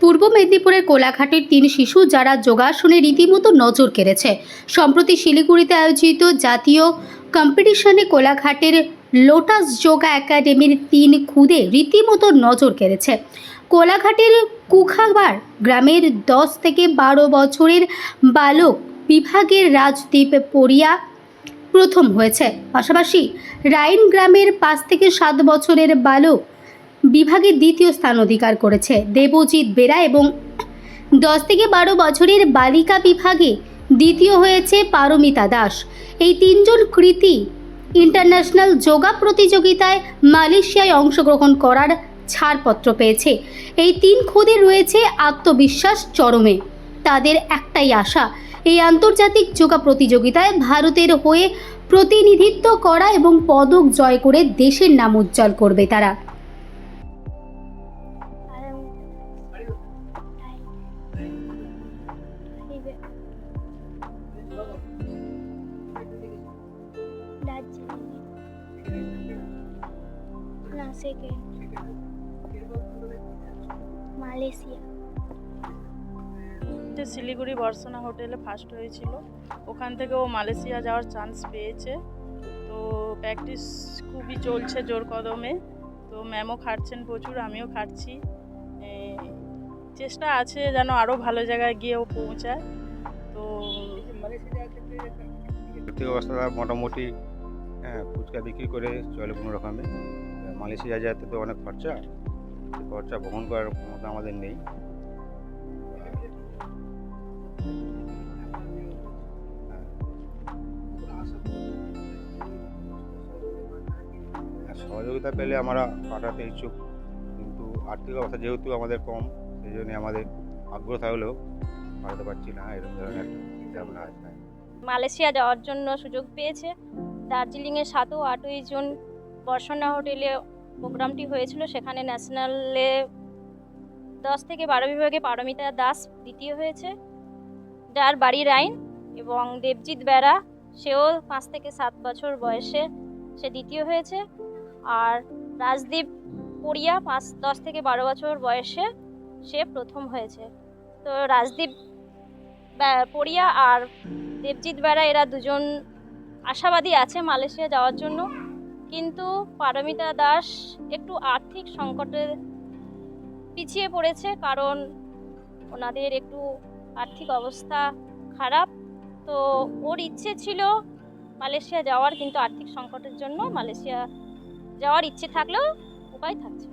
পূর্ব মেদিনীপুরের কোলাঘাটের তিন শিশু যারা যোগাসনে রীতিমতো নজর কেড়েছে। সম্প্রতি শিলিগুড়িতে আয়োজিত জাতীয় কম্পিটিশনে কোলাঘাটের লোটাস যোগা একাডেমির তিন খুদে রীতিমতো নজর কেড়েছে। কোলাঘাটের কুখাবার গ্রামের দশ থেকে বারো বছরের বালক বিভাগের রাজদীপ পড়িয়া প্রথম হয়েছে। পাশাপাশি রাইন গ্রামের পাঁচ থেকে সাত বছরের বালক বিভাগে দ্বিতীয় স্থান অধিকার করেছে দেবজিৎ বেরা এবং দশ থেকে বারো বছরের বালিকা বিভাগে দ্বিতীয় হয়েছে পারমিতা দাস। এই তিনজন কৃতি ইন্টারন্যাশনাল যোগা প্রতিযোগিতায় মালয়েশিয়ায় অংশগ্রহণ করার ছাড়পত্র পেয়েছে। এই তিন খুদে রয়েছে আত্মবিশ্বাস চরমে। তাদের একটাই আশা, এই আন্তর্জাতিক যোগা প্রতিযোগিতায় ভারতের হয়ে প্রতিনিধিত্ব করা এবং পদক জয় করে দেশের নাম উজ্জ্বল করবে তারা। না সেকেন্ড মালয়েশিয়া। যে শিলিগুড়ি বর্ষনা হোটেলে ফার্স্ট হয়েছিল ওখান থেকে ও মালয়েশিয়া যাওয়ার চান্স পেয়েছে। তো প্র্যাকটিস খুবই চলছে জোর কদমে। তো ম্যামও খাটছেন প্রচুর আমিও খাটছি। চেষ্টা আছে যেন আরও ভালো জায়গায় গিয়ে ও পৌঁছায়। তো অবস্থা মোটামুটি হ্যাঁ ফুচকা বিক্রি করে চলে কোনো রকমে। মালয়েশিয়া যেতে তো অনেক খরচা। খরচা বহন করার ক্ষমতা আমাদের নেই। হ্যাঁ, সহযোগিতা পেলে আমরা পাঠাতে ইচ্ছুক। কিন্তু আর্থিক অবস্থা যেহেতু আমাদের কম সেই জন্য আমাদের আগ্রহ থাকলেও পাঠাতে পারছি না। এরকম ধরনের একটা চিন্তাভাবনা আছে। মালয়েশিয়া যাওয়ার জন্য সুযোগ পেয়েছে। দার্জিলিংয়ে সাত ও আটই জুন বর্ষণা হোটেলে প্রোগ্রামটি হয়েছিল। সেখানে ন্যাশনালে দশ থেকে বারো বিভাগে পারমিতা দাস দ্বিতীয় হয়েছে। যার বাড়ি রাইন এবং দেবজিৎ বেড়া সেও পাঁচ থেকে সাত বছর বয়সে সে দ্বিতীয় হয়েছে। আর রাজদীপ পড়িয়া পাঁচ, দশ থেকে বারো বছর বয়সে সে প্রথম হয়েছে। তো রাজদীপ পড়িয়া আর দেবজিৎ বেড়া এরা দুজন আশাবাদী আছে মালয়েশিয়া যাওয়ার জন্য, কিন্তু পারমিতা দাস একটু আর্থিক সংকটে পিছিয়ে পড়েছে কারণ ওনাদের একটু আর্থিক অবস্থা খারাপ। তো ওর ইচ্ছে ছিল মালয়েশিয়া যাওয়ার, কিন্তু আর্থিক সংকটের জন্য মালয়েশিয়া যাওয়ার ইচ্ছে থাকলেও উপায় থাকছে।